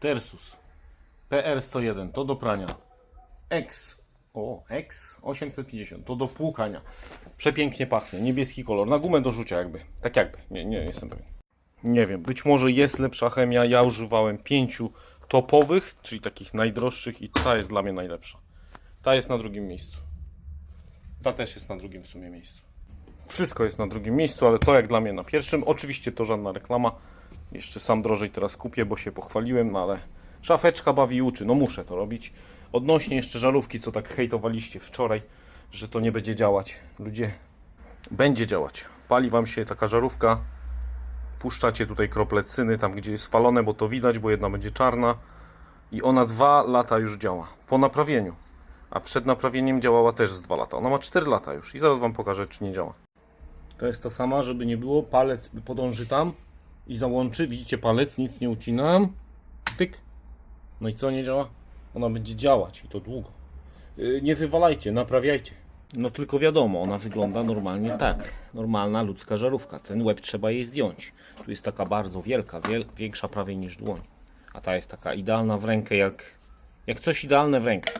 Tersus. PR101 to do prania. X. O, X 850 to do płukania. Przepięknie pachnie. Niebieski kolor. Na gumę do rzucia jakby. Tak jakby. Nie, nie jestem pewien. Nie wiem. Być może jest lepsza chemia. Ja używałem pięciu topowych, czyli takich najdroższych i ta jest dla mnie najlepsza. Ta jest na drugim miejscu. Ta też jest na drugim w sumie miejscu. Wszystko jest na drugim miejscu, ale to jak dla mnie na pierwszym. Oczywiście to żadna reklama. Jeszcze sam drożej teraz kupię, bo się pochwaliłem, no ale szafeczka bawi uczy. No muszę to robić. Odnośnie jeszcze żarówki, co tak hejtowaliście wczoraj, że to nie będzie działać. Ludzie, będzie działać. Pali Wam się taka żarówka. Puszczacie tutaj krople cyny, tam gdzie jest spalone, bo to widać, bo jedna będzie czarna. I ona dwa lata już działa. Po naprawieniu. A przed naprawieniem działała też z 2 lata. Ona ma 4 lata już i zaraz Wam pokażę, czy nie działa. To jest ta sama, żeby nie było. Palec podąży tam i załączy. Widzicie palec, nic nie ucinam. Tyk. No i co nie działa? Ona będzie działać i to długo. Yy, nie wywalajcie, naprawiajcie. No tylko wiadomo, ona wygląda normalnie tak. Normalna ludzka żarówka. Ten łeb trzeba jej zdjąć. Tu jest taka bardzo wielka, wiel większa prawie niż dłoń. A ta jest taka idealna w rękę, jak, jak coś idealne w rękę.